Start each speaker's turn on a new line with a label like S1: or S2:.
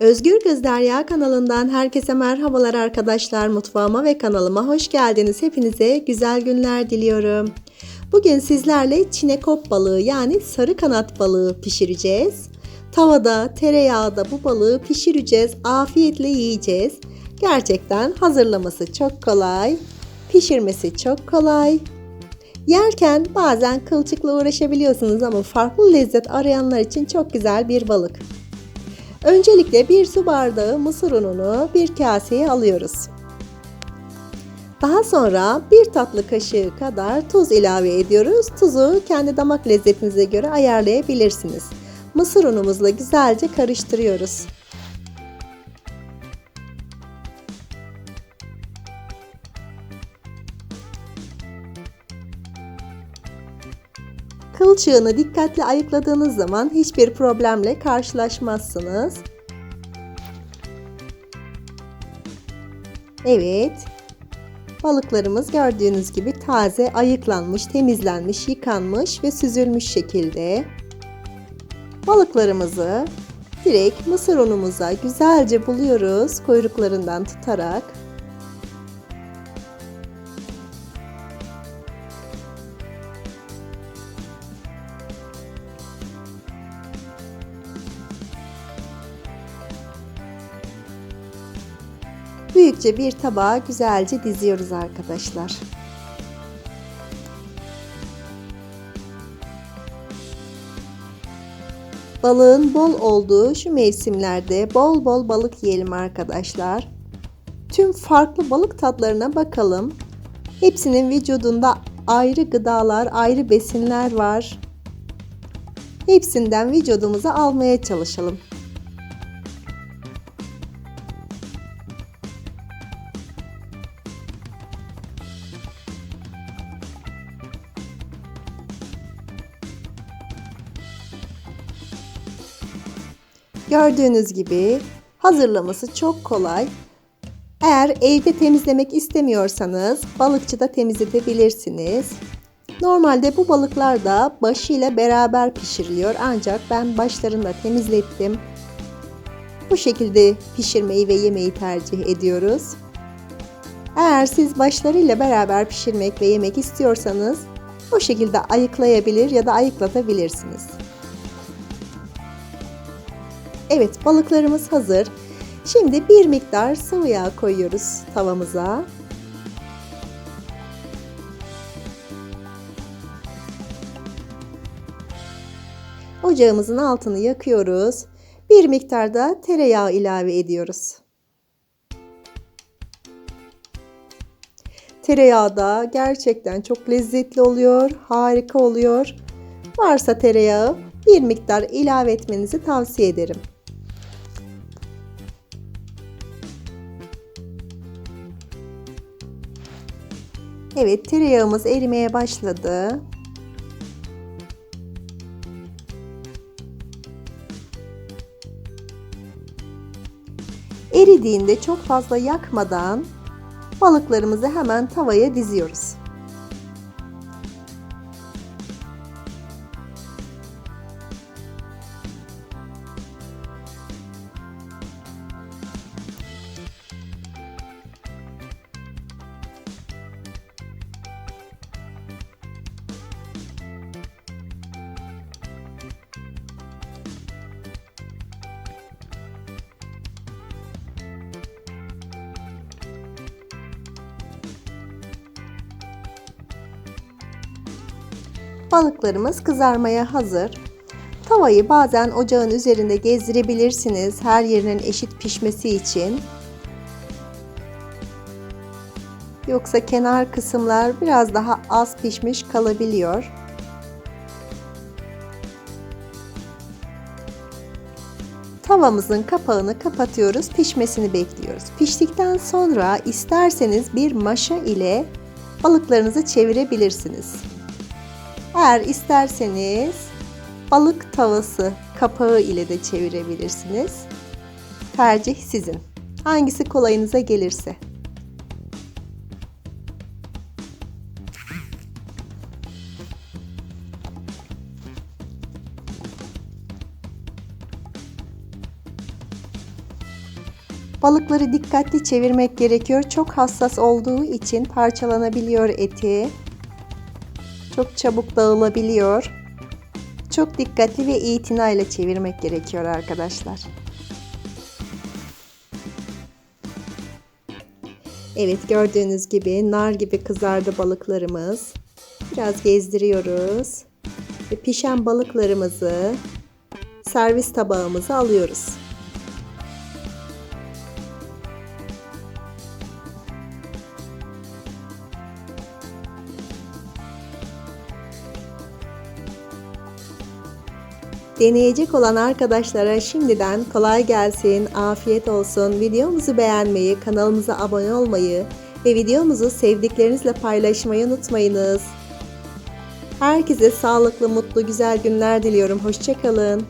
S1: Özgür Kız Derya kanalından herkese merhabalar arkadaşlar. Mutfağıma ve kanalıma hoş geldiniz. Hepinize güzel günler diliyorum. Bugün sizlerle çinekop balığı yani sarı kanat balığı pişireceğiz. Tavada, tereyağda bu balığı pişireceğiz. Afiyetle yiyeceğiz. Gerçekten hazırlaması çok kolay. Pişirmesi çok kolay. Yerken bazen kılçıkla uğraşabiliyorsunuz ama farklı lezzet arayanlar için çok güzel bir balık. Öncelikle bir su bardağı mısır ununu bir kaseye alıyoruz. Daha sonra bir tatlı kaşığı kadar tuz ilave ediyoruz. Tuzu kendi damak lezzetinize göre ayarlayabilirsiniz. Mısır unumuzla güzelce karıştırıyoruz. Kılçığını dikkatli ayıkladığınız zaman hiçbir problemle karşılaşmazsınız. Evet. Balıklarımız gördüğünüz gibi taze, ayıklanmış, temizlenmiş, yıkanmış ve süzülmüş şekilde. Balıklarımızı direkt mısır unumuza güzelce buluyoruz kuyruklarından tutarak. Büyükçe bir tabağa güzelce diziyoruz arkadaşlar. Balığın bol olduğu şu mevsimlerde bol bol balık yiyelim arkadaşlar. Tüm farklı balık tatlarına bakalım. Hepsinin vücudunda ayrı gıdalar, ayrı besinler var. Hepsinden vücudumuza almaya çalışalım. Gördüğünüz gibi hazırlaması çok kolay. Eğer evde temizlemek istemiyorsanız balıkçıda temizletebilirsiniz. Normalde bu balıklar da başıyla beraber pişiriliyor ancak ben başlarını da temizlettim. Bu şekilde pişirmeyi ve yemeyi tercih ediyoruz. Eğer siz başlarıyla beraber pişirmek ve yemek istiyorsanız bu şekilde ayıklayabilir ya da ayıklatabilirsiniz. Evet balıklarımız hazır. Şimdi bir miktar sıvı yağ koyuyoruz tavamıza. Ocağımızın altını yakıyoruz. Bir miktar da tereyağı ilave ediyoruz. Tereyağı da gerçekten çok lezzetli oluyor, harika oluyor. Varsa tereyağı bir miktar ilave etmenizi tavsiye ederim. Evet tereyağımız erimeye başladı. Eridiğinde çok fazla yakmadan balıklarımızı hemen tavaya diziyoruz. Balıklarımız kızarmaya hazır. Tavayı bazen ocağın üzerinde gezdirebilirsiniz her yerinin eşit pişmesi için. Yoksa kenar kısımlar biraz daha az pişmiş kalabiliyor. Tavamızın kapağını kapatıyoruz, pişmesini bekliyoruz. Piştikten sonra isterseniz bir maşa ile balıklarınızı çevirebilirsiniz. Eğer isterseniz balık tavası kapağı ile de çevirebilirsiniz. Tercih sizin. Hangisi kolayınıza gelirse. Balıkları dikkatli çevirmek gerekiyor. Çok hassas olduğu için parçalanabiliyor eti. Çok çabuk dağılabiliyor. Çok dikkatli ve itinayla çevirmek gerekiyor arkadaşlar. Evet gördüğünüz gibi nar gibi kızardı balıklarımız. Biraz gezdiriyoruz. Ve pişen balıklarımızı servis tabağımıza alıyoruz. Deneyecek olan arkadaşlara şimdiden kolay gelsin, afiyet olsun. Videomuzu beğenmeyi, kanalımıza abone olmayı ve videomuzu sevdiklerinizle paylaşmayı unutmayınız. Herkese sağlıklı, mutlu, güzel günler diliyorum. Hoşçakalın.